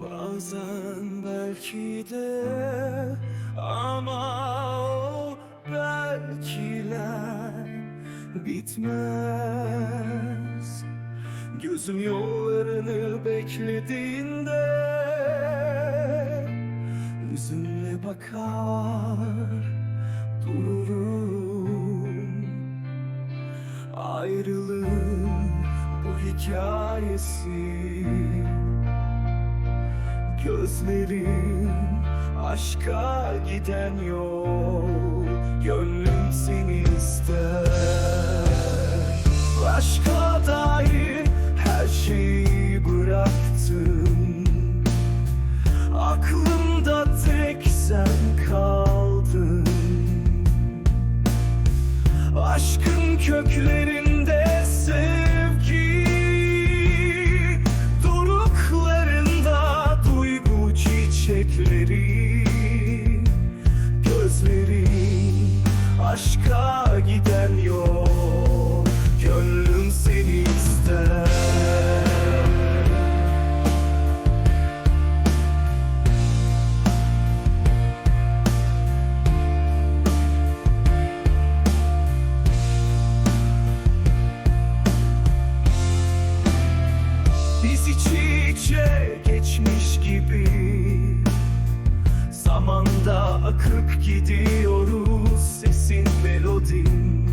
Bazen belki de ama o belkiler bitmez. Gözüm yollarını beklediğinde Hüzünle bakar dururum. Ayrılığın bu hikayesi Gözlerin aşka giden yol Gönlüm seni ister. Aşka çiçekleri Gözlerin aşka giden yol Gönlüm seni ister. Biz iç içe geçmiş gibi Zamanda akıp gidiyoruz sesin melodin.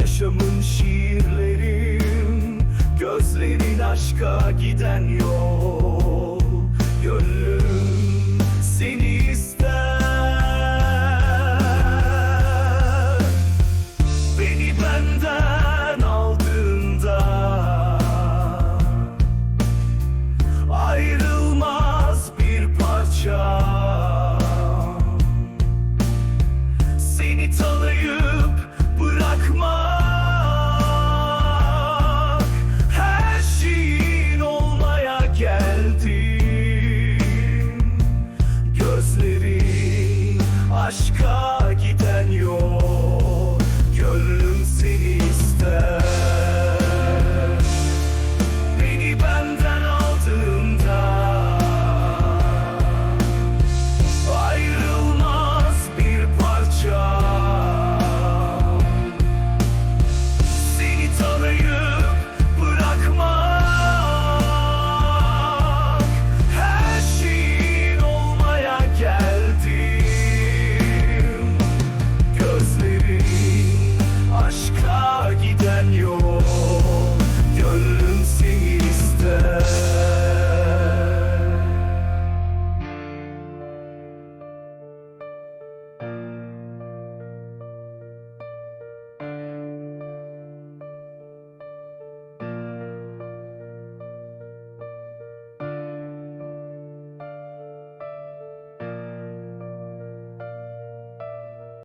Yaşamın şiirlerim Gözlerin aşka giden yol Beni tanıyıp Her şeyin olmaya geldim Gözlerin aşka